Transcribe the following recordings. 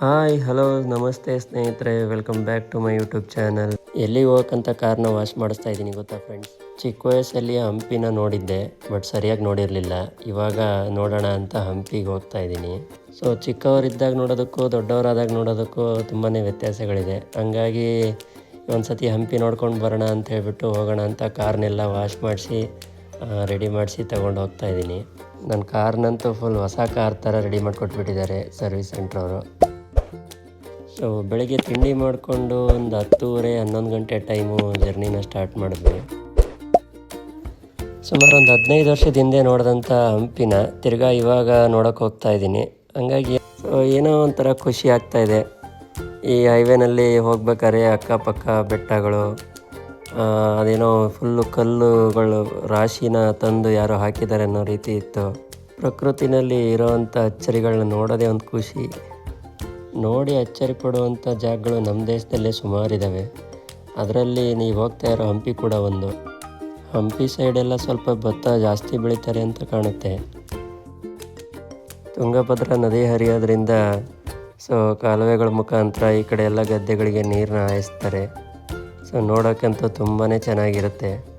Hi, hello, ನಮಸ್ತೆ ಸ್ನೇಹಿತರೆ, welcome back to my YouTube channel. ಎಲ್ಲಿ ಹೋಗಕ್ಕಂತ ಕಾರ್ನ ವಾಶ್ ಮಾಡಿಸ್ತಾ ಇದ್ದೀನಿ ಗೊತ್ತಾ ಫ್ರೆಂಡ್ಸ್? ಚಿಕ್ಕ ವಯಸ್ಸಲ್ಲಿ ಹಂಪಿನ ನೋಡಿದ್ದೆ, ಬಟ್ ಸರಿಯಾಗಿ ನೋಡಿರಲಿಲ್ಲ. ಇವಾಗ ನೋಡೋಣ ಅಂತ ಹಂಪಿಗೆ ಹೋಗ್ತಾ ಇದ್ದೀನಿ. ಸೊ ಚಿಕ್ಕವರಿದ್ದಾಗ ನೋಡೋದಕ್ಕೂ, ದೊಡ್ಡವರಾದಾಗ ನೋಡೋದಕ್ಕೂ ತುಂಬಾ ವ್ಯತ್ಯಾಸಗಳಿದೆ. ಹಂಗಾಗಿ ಒಂದ್ಸತಿ ಹಂಪಿ ನೋಡ್ಕೊಂಡು ಬರೋಣ ಅಂತ ಹೇಳ್ಬಿಟ್ಟು ಹೋಗೋಣ ಅಂತ ಕಾರ್ನೆಲ್ಲ ವಾಶ್ ಮಾಡಿಸಿ ರೆಡಿ ಮಾಡಿಸಿ ತೊಗೊಂಡು ಹೋಗ್ತಾ ಇದ್ದೀನಿ. ನನ್ನ ಕಾರ್ನಂತೂ ಫುಲ್ ಹೊಸ ಕಾರ್ ಥರ ರೆಡಿ ಮಾಡಿಕೊಟ್ಬಿಟ್ಟಿದ್ದಾರೆ ಸರ್ವಿಸ್ ಸೆಂಟ್ರವರು ಸೊ ಬೆಳಗ್ಗೆ ತಿಂಡಿ ಮಾಡಿಕೊಂಡು ಒಂದು ಹತ್ತೂವರೆ, ಹನ್ನೊಂದು ಗಂಟೆ ಟೈಮು ಜರ್ನಿನ ಸ್ಟಾರ್ಟ್ ಮಾಡಿದ್ವಿ. ಸುಮಾರು ಒಂದು ಹದಿನೈದು ವರ್ಷದ ಹಿಂದೆ ನೋಡಿದಂಥ ಹಂಪಿನ ತಿರ್ಗಾ ಇವಾಗ ನೋಡೋಕೆ ಹೋಗ್ತಾ ಇದ್ದೀನಿ. ಹಂಗಾಗಿ ಏನೋ ಒಂಥರ ಖುಷಿ ಆಗ್ತಾ ಇದೆ. ಈ ಹೈವೇನಲ್ಲಿ ಹೋಗ್ಬೇಕಾದ್ರೆ ಅಕ್ಕಪಕ್ಕ ಬೆಟ್ಟಗಳು ಅದೇನೋ ಫುಲ್ಲು ಕಲ್ಲುಗಳು, ರಾಶಿನ ತಂದು ಯಾರೋ ಹಾಕಿದ್ದಾರೆ ಅನ್ನೋ ರೀತಿ ಇತ್ತು. ಪ್ರಕೃತಿನಲ್ಲಿ ಇರೋವಂಥ ಅಚ್ಚರಿಗಳನ್ನ ನೋಡೋದೇ ಒಂದು ಖುಷಿ. ನೋಡಿ ಅಚ್ಚರಿ ಪಡುವಂಥ ಜಾಗಗಳು ನಮ್ಮ ದೇಶದಲ್ಲೇ ಸುಮಾರಿದ್ದಾವೆ ಅದರಲ್ಲಿ ನೀವು ಹೋಗ್ತಾ ಇರೋ ಹಂಪಿ ಕೂಡ ಒಂದು. ಹಂಪಿ ಸೈಡೆಲ್ಲ ಸ್ವಲ್ಪ ಭತ್ತ ಜಾಸ್ತಿ ಬೆಳೀತಾರೆ ಅಂತ ಕಾಣುತ್ತೆ. ತುಂಗಭದ್ರಾ ನದಿ ಹರಿಯೋದ್ರಿಂದ ಸೊ ಕಾಲುವೆಗಳ ಮುಖಾಂತರ ಈ ಕಡೆ ಎಲ್ಲ ಗದ್ದೆಗಳಿಗೆ ನೀರನ್ನ ಹಾಯಿಸ್ತಾರೆ. ಸೊ ನೋಡೋಕ್ಕಂತೂ ತುಂಬಾ ಚೆನ್ನಾಗಿರುತ್ತೆ.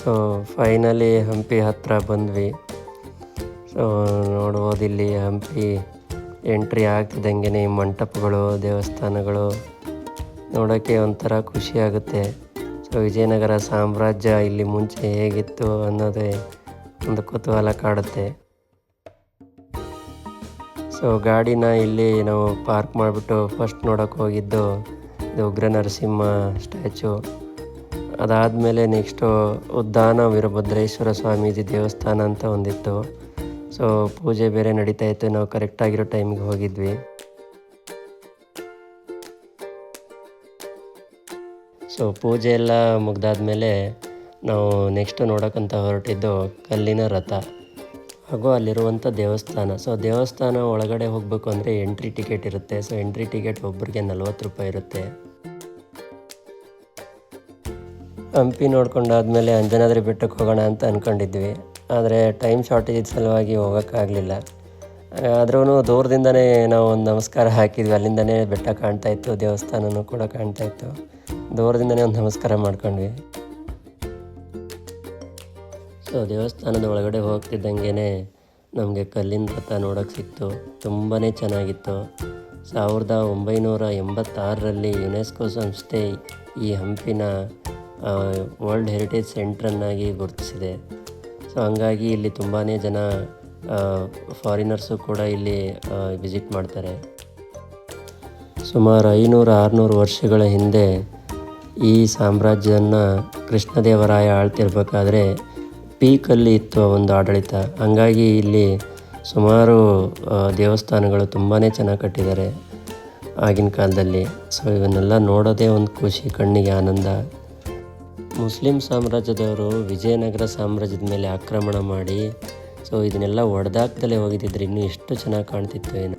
ಸೊ ಫೈನಲಿ ಹಂಪಿ ಹತ್ರ ಬಂದ್ವಿ. ಸೊ ನೋಡ್ಬೋದು ಇಲ್ಲಿ ಹಂಪಿ ಎಂಟ್ರಿ ಆಗ್ತಿದ್ದಂಗೆ ಮಂಟಪಗಳು, ದೇವಸ್ಥಾನಗಳು. ನೋಡೋಕ್ಕೆ ಒಂಥರ ಖುಷಿ ಆಗುತ್ತೆ. ಸೊ ವಿಜಯನಗರ ಸಾಮ್ರಾಜ್ಯ ಇಲ್ಲಿ ಮುಂಚೆ ಹೇಗಿತ್ತು ಅನ್ನೋದೇ ಒಂದು ಕುತೂಹಲ ಕಾಡುತ್ತೆ. ಸೊ ಗಾಡಿನ ಇಲ್ಲಿ ನಾವು ಪಾರ್ಕ್ ಮಾಡಿಬಿಟ್ಟು ಫಸ್ಟ್ ನೋಡೋಕೆ ಹೋಗಿದ್ದು ಇದು ಉಗ್ರ ನರಸಿಂಹ ಸ್ಟ್ಯಾಚು ಅದಾದಮೇಲೆ ನೆಕ್ಸ್ಟು ಉದ್ದಾನ ವೀರಭದ್ರೇಶ್ವರ ಸ್ವಾಮೀಜಿ ದೇವಸ್ಥಾನ ಅಂತ ಒಂದಿತ್ತು. ಸೊ ಪೂಜೆ ಬೇರೆ ನಡೀತಾ ಇತ್ತು. ನಾವು ಕರೆಕ್ಟಾಗಿರೋ ಟೈಮಿಗೆ ಹೋಗಿದ್ವಿ. ಸೊ ಪೂಜೆ ಎಲ್ಲ ಮುಗ್ದಾದ್ಮೇಲೆ ನಾವು ನೆಕ್ಸ್ಟ್ ನೋಡೋಕ್ಕಂತ ಹೊರಟಿದ್ದು ಕಲ್ಲಿನ ರಥ. ಹಾಗೂ ಅಲ್ಲಿರುವಂಥ ದೇವಸ್ಥಾನ. ಸೊ ದೇವಸ್ಥಾನ ಒಳಗಡೆ ಹೋಗಬೇಕು ಅಂದರೆ ಎಂಟ್ರಿ ಟಿಕೆಟ್ ಇರುತ್ತೆ. ಸೊ ಎಂಟ್ರಿ ಟಿಕೆಟ್ ಒಬ್ಬರಿಗೆ ನಲ್ವತ್ತು ರೂಪಾಯಿ ಇರುತ್ತೆ. ಹಂಪಿ ನೋಡ್ಕೊಂಡಾದ್ಮೇಲೆ ಅಂಜನಾದ್ರಿ ಬೆಟ್ಟಕ್ಕೆ ಹೋಗೋಣ ಅಂತ ಅಂದ್ಕೊಂಡಿದ್ವಿ ಆದರೆ ಟೈಮ್ ಶಾರ್ಟೇಜ್ ಸಲುವಾಗಿ ಹೋಗೋಕ್ಕಾಗಲಿಲ್ಲ. ಆದ್ರೂ ದೂರದಿಂದನೇ ನಾವು ಒಂದು ನಮಸ್ಕಾರ ಹಾಕಿದ್ವಿ. ಅಲ್ಲಿಂದನೇ ಬೆಟ್ಟ ಕಾಣ್ತಾ ಇತ್ತು, ದೇವಸ್ಥಾನನೂ ಕೂಡ ಕಾಣ್ತಾ ಇತ್ತು. ದೂರದಿಂದನೇ ಒಂದು ನಮಸ್ಕಾರ ಮಾಡ್ಕೊಂಡ್ವಿ. ಸೊ ದೇವಸ್ಥಾನದ ಒಳಗಡೆ ಹೋಗ್ತಿದ್ದಂಗೆ ನಮಗೆ ಕಲ್ಲಿನ ರಥ ನೋಡೋಕ್ಕೆ ಸಿಕ್ತು. ತುಂಬಾ ಚೆನ್ನಾಗಿತ್ತು. ಸಾವಿರದ ಒಂಬೈನೂರ ಎಂಬತ್ತಾರರಲ್ಲಿ ಯುನೆಸ್ಕೋ ಸಂಸ್ಥೆ ಈ ಹಂಪಿನ ವರ್ಲ್ಡ್ ಹೆರಿಟೇಜ್ ಸೆಂಟ್ರನ್ನಾಗಿ ಗುರುತಿಸಿದೆ. ಸೊ ಹಂಗಾಗಿ ಇಲ್ಲಿ ತುಂಬಾ ಜನ ಫಾರಿನರ್ಸು ಕೂಡ ಇಲ್ಲಿ ವಿಸಿಟ್ ಮಾಡ್ತಾರೆ. ಸುಮಾರು ಐನೂರು ಆರುನೂರು ವರ್ಷಗಳ ಹಿಂದೆ ಈ ಸಾಮ್ರಾಜ್ಯನ ಕೃಷ್ಣದೇವರಾಯ ಆಳ್ತಿರ್ಬೇಕಾದ್ರೆ ಪೀಕಲ್ಲಿ ಇತ್ತು ಒಂದು ಆಡಳಿತ. ಹಂಗಾಗಿ ಇಲ್ಲಿ ಸುಮಾರು ದೇವಸ್ಥಾನಗಳು ತುಂಬಾ ಚೆನ್ನಾಗಿ ಕಟ್ಟಿದ್ದಾರೆ ಆಗಿನ ಕಾಲದಲ್ಲಿ. ಸೊ ಇವನ್ನೆಲ್ಲ ನೋಡೋದೇ ಒಂದು ಖುಷಿ, ಕಣ್ಣಿಗೆ ಆನಂದ. ಮುಸ್ಲಿಂ ಸಾಮ್ರಾಜ್ಯದವರು ವಿಜಯನಗರ ಸಾಮ್ರಾಜ್ಯದ ಮೇಲೆ ಆಕ್ರಮಣ ಮಾಡಿ, ಸೊ ಇದನ್ನೆಲ್ಲ ಒಡೆದಾಕ್ದಲೇ ಹೋಗಿದ್ದಿದ್ರೆ ಇನ್ನೂ ಎಷ್ಟು ಚೆನ್ನಾಗಿ ಕಾಣ್ತಿತ್ತು ಏನು.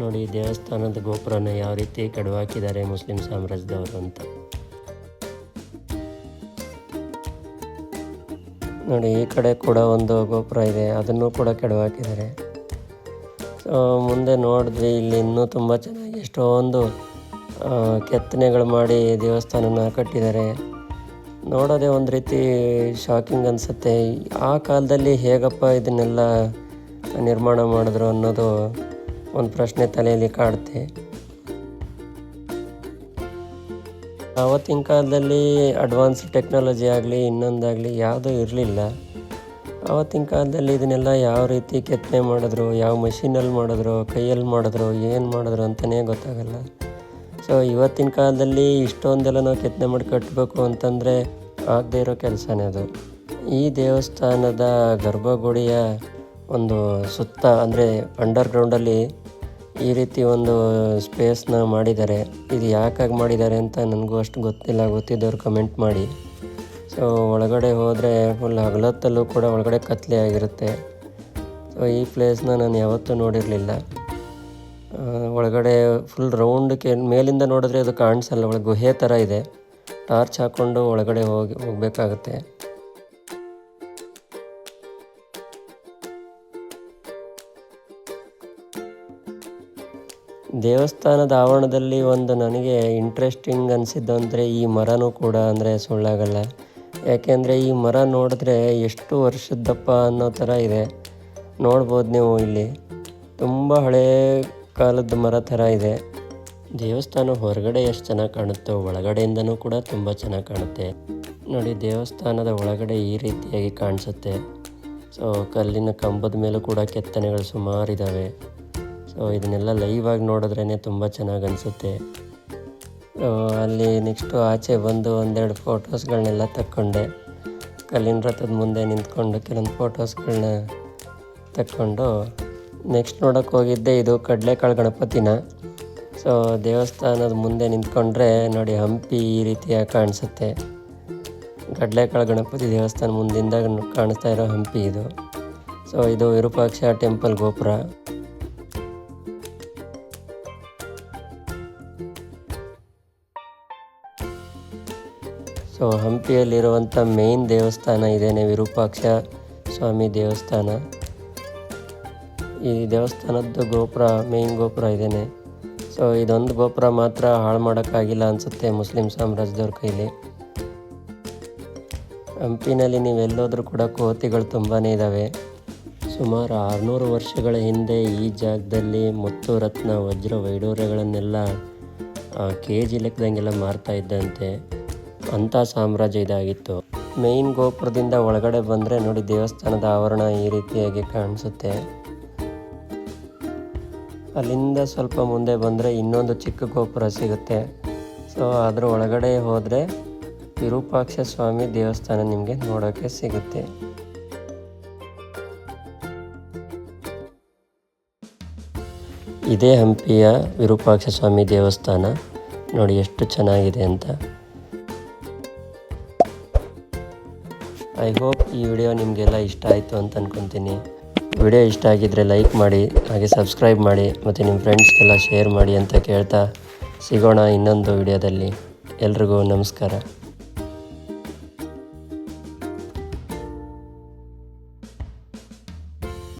ನೋಡಿ, ದೇವಸ್ಥಾನದ ಗೋಪುರನ ಯಾವ ರೀತಿ ಕಡುವಾಕಿದ್ದಾರೆ ಮುಸ್ಲಿಂ ಸಾಮ್ರಾಜ್ಯದವರು ಅಂತ. ನೋಡಿ, ಈ ಕಡೆ ಕೂಡ ಒಂದು ಗೋಪುರ ಇದೆ, ಅದನ್ನು ಕೂಡ ಕೆಡವಾಕಿದ್ದಾರೆ. ಸೊ, ಮುಂದೆ ನೋಡಿದ್ವಿ ಇಲ್ಲಿ ಇನ್ನೂ ತುಂಬ ಚೆನ್ನಾಗಿ ಎಷ್ಟೊಂದು ಕೆತ್ತನೆಗಳು ಮಾಡಿ ದೇವಸ್ಥಾನನ ಕಟ್ಟಿದ್ದಾರೆ. ನೋಡೋದೇ ಒಂದು ರೀತಿ ಶಾಕಿಂಗ್ ಅನಿಸುತ್ತೆ. ಆ ಕಾಲದಲ್ಲಿ ಹೇಗಪ್ಪ ಇದನ್ನೆಲ್ಲ ನಿರ್ಮಾಣ ಮಾಡಿದ್ರು ಅನ್ನೋದು ಒಂದು ಪ್ರಶ್ನೆ ತಲೆಯಲ್ಲಿ ಕಾಡುತ್ತೆ. ಆವತ್ತಿನ ಕಾಲದಲ್ಲಿ ಅಡ್ವಾನ್ಸ್ ಟೆಕ್ನಾಲಜಿ ಆಗಲಿ, ಇನ್ನೊಂದಾಗಲಿ ಯಾವುದೂ ಇರಲಿಲ್ಲ. ಆವತ್ತಿನ ಕಾಲದಲ್ಲಿ ಇದನ್ನೆಲ್ಲ ಯಾವ ರೀತಿ ಕೆತ್ತನೆ ಮಾಡಿದ್ರು, ಯಾವ ಮಷೀನಲ್ಲಿ ಮಾಡಿದ್ರು, ಕೈಯಲ್ಲಿ ಮಾಡಿದ್ರು, ಏನು ಮಾಡಿದ್ರು ಅಂತಲೇ ಗೊತ್ತಾಗಲ್ಲ. ಸೊ ಇವತ್ತಿನ ಕಾಲದಲ್ಲಿ ಇಷ್ಟೊಂದೆಲ್ಲ ನಾವು ಕೆತ್ತನೆ ಮಾಡಿ ಕಟ್ಟಬೇಕು ಅಂತಂದರೆ ಆಗದೇ ಇರೋ ಕೆಲಸನೇ ಅದು. ಈ ದೇವಸ್ಥಾನದ ಗರ್ಭಗುಡಿಯ ಒಂದು ಸುತ್ತ, ಅಂದರೆ ಅಂಡರ್ಗ್ರೌಂಡಲ್ಲಿ ಈ ರೀತಿ ಒಂದು ಸ್ಪೇಸ್ನ ಮಾಡಿದ್ದಾರೆ. ಇದು ಯಾಕಾಗಿ ಮಾಡಿದ್ದಾರೆ ಅಂತ ನನಗೂ ಅಷ್ಟು ಗೊತ್ತಿಲ್ಲ. ಗೊತ್ತಿದ್ದವ್ರು ಕಮೆಂಟ್ ಮಾಡಿ. ಸೊ ಒಳಗಡೆ ಹೋದರೆ ಫುಲ್ ಹಗಲತ್ತಲ್ಲೂ ಕೂಡ ಒಳಗಡೆ ಕತ್ಲೆ ಆಗಿರುತ್ತೆ. ಸೊ ಈ ಪ್ಲೇಸ್ನ ನಾನು ಯಾವತ್ತೂ ನೋಡಿರಲಿಲ್ಲ. ಒಳಗಡೆ ಫುಲ್ ರೌಂಡಕ್ಕೆ ಮೇಲಿಂದ ನೋಡಿದ್ರೆ ಅದು ಕಾಣಿಸಲ್ಲ, ಒಳಗೆ ಗುಹೆ ಥರ ಇದೆ. ಟಾರ್ಚ್ ಹಾಕ್ಕೊಂಡು ಒಳಗಡೆ ಹೋಗಿ, ಹೋಗಬೇಕಾಗತ್ತೆ. ದೇವಸ್ಥಾನದ ಆವರಣದಲ್ಲಿ ಒಂದು ನನಗೆ ಇಂಟ್ರೆಸ್ಟಿಂಗ್ ಅನಿಸಿದ್ದು ಅಂದರೆ ಈ ಮರನೂ ಕೂಡ ಅಂದರೆ ಸುಳ್ಳಾಗಲ್ಲ. ಯಾಕೆಂದರೆ ಈ ಮರ ನೋಡಿದ್ರೆ ಎಷ್ಟು ವರ್ಷದ್ದಪ್ಪ ಅನ್ನೋ ಥರ ಇದೆ. ನೋಡ್ಬೋದು ನೀವು ಇಲ್ಲಿ. ತುಂಬ ಹಳೇ ಕಾಲದ ಮರ ಥರ ಇದೆ. ದೇವಸ್ಥಾನ ಹೊರಗಡೆ ಎಷ್ಟು ಚೆನ್ನಾಗಿ ಕಾಣುತ್ತೋ ಒಳಗಡೆಯಿಂದನೂ ಕೂಡ ತುಂಬ ಚೆನ್ನಾಗಿ ಕಾಣುತ್ತೆ. ನೋಡಿ, ದೇವಸ್ಥಾನದ ಒಳಗಡೆ ಈ ರೀತಿಯಾಗಿ ಕಾಣಿಸುತ್ತೆ. ಸೊ ಕಲ್ಲಿನ ಕಂಬದ ಮೇಲೂ ಕೂಡ ಕೆತ್ತನೆಗಳು ಸುಮಾರು ಇದ್ದಾವೆ ಸೊ ಇದನ್ನೆಲ್ಲ ಲೈವ್ ಆಗಿ ನೋಡಿದ್ರೇ ತುಂಬ ಚೆನ್ನಾಗಿ ಅನಿಸುತ್ತೆ. ಅಲ್ಲಿ ನೆಕ್ಸ್ಟು ಆಚೆ ಬಂದು ಒಂದೆರಡು ಫೋಟೋಸ್ಗಳನ್ನೆಲ್ಲ ತಕ್ಕೊಂಡೆ. ಕಲ್ಲಿನ ರಥದ ಮುಂದೆ ನಿಂತ್ಕೊಂಡು ಕೆಲವೊಂದು ಫೋಟೋಸ್ಗಳನ್ನ ತಕ್ಕೊಂಡು ನೆಕ್ಸ್ಟ್ ನೋಡೋಕೆ ಹೋಗಿದ್ದೆ, ಇದು ಕಡಲೆಕಾಳು ಗಣಪತಿನ. ಸೊ ದೇವಸ್ಥಾನದ ಮುಂದೆ ನಿಂತ್ಕೊಂಡ್ರೆ ನೋಡಿ ಹಂಪಿ ಈ ರೀತಿಯಾಗಿ ಕಾಣಿಸುತ್ತೆ. ಕಡಲೆಕಾಳು ಗಣಪತಿ ದೇವಸ್ಥಾನ ಮುಂದಿಂದ ಕಾಣಿಸ್ತಾ ಇರೋ ಹಂಪಿ ಇದು. ಸೊ ಇದು ವಿರೂಪಾಕ್ಷ ಟೆಂಪಲ್ ಗೋಪುರ. ಸೊ ಹಂಪಿಯಲ್ಲಿರುವಂಥ ಮೇನ್ ದೇವಸ್ಥಾನ ಇದೇನೆ ವಿರೂಪಾಕ್ಷ ಸ್ವಾಮಿ ದೇವಸ್ಥಾನ. ಈ ದೇವಸ್ಥಾನದ್ದು ಗೋಪುರ ಮೇನ್ ಗೋಪುರ ಇದೇನೆ. ಸೊ ಇದೊಂದು ಗೋಪುರ ಮಾತ್ರ ಹಾಳು ಮಾಡೋಕ್ಕಾಗಿಲ್ಲ ಅನಿಸುತ್ತೆ ಮುಸ್ಲಿಂ ಸಾಮ್ರಾಜ್ಯದವ್ರ ಕೈಲಿ. ಹಂಪಿನಲ್ಲಿ ನೀವೆಲ್ಲೋದ್ರೂ ಕೂಡ ಕೋತಿಗಳು ತುಂಬಾ ಇದ್ದಾವೆ ಸುಮಾರು ಆರುನೂರು ವರ್ಷಗಳ ಹಿಂದೆ ಈ ಜಾಗದಲ್ಲಿ ಮುತ್ತು, ರತ್ನ, ವಜ್ರ, ವೈಡೂರ್ಯಗಳನ್ನೆಲ್ಲ ಕೆ ಜಿ ಲೆಕ್ಕದಂಗೆಲ್ಲ ಮಾರ್ತಾ ಇದ್ದಂತೆ. ಅಂಥ ಸಾಮ್ರಾಜ್ಯ ಇದಾಗಿತ್ತು. ಮೇಯ್ನ್ ಗೋಪುರದಿಂದ ಒಳಗಡೆ ಬಂದರೆ ನೋಡಿ ದೇವಸ್ಥಾನದ ಆವರಣ ಈ ರೀತಿಯಾಗಿ ಕಾಣಿಸುತ್ತೆ. ಅಲ್ಲಿಂದ ಸ್ವಲ್ಪ ಮುಂದೆ ಬಂದರೆ ಇನ್ನೊಂದು ಚಿಕ್ಕ ಗೋಪುರ ಸಿಗುತ್ತೆ. ಸೊ ಅದರ ಒಳಗಡೆ ಹೋದರೆ ವಿರೂಪಾಕ್ಷ ಸ್ವಾಮಿ ದೇವಸ್ಥಾನ ನಿಮಗೆ ನೋಡೋಕ್ಕೆ ಸಿಗುತ್ತೆ. ಇದೇ ಹಂಪಿಯ ವಿರೂಪಾಕ್ಷ ಸ್ವಾಮಿ ದೇವಸ್ಥಾನ. ನೋಡಿ ಎಷ್ಟು ಚೆನ್ನಾಗಿದೆ ಅಂತ. ಐ ಹೋಪ್ ಈ ವಿಡಿಯೋ ನಿಮಗೆಲ್ಲ ಇಷ್ಟ ಆಯಿತು ಅಂತ ಅಂದ್ಕೊತೀನಿ ವಿಡಿಯೋ ಇಷ್ಟ ಆಗಿದ್ದರೆ ಲೈಕ್ ಮಾಡಿ, ಹಾಗೆ ಸಬ್ಸ್ಕ್ರೈಬ್ ಮಾಡಿ, ಮತ್ತು ನಿಮ್ಮ ಫ್ರೆಂಡ್ಸ್ಗೆಲ್ಲ ಶೇರ್ ಮಾಡಿ ಅಂತ ಕೇಳ್ತಾ ಸಿಗೋಣ ಇನ್ನೊಂದು ವಿಡಿಯೋದಲ್ಲಿ. ಎಲ್ರಿಗೂ ನಮಸ್ಕಾರ.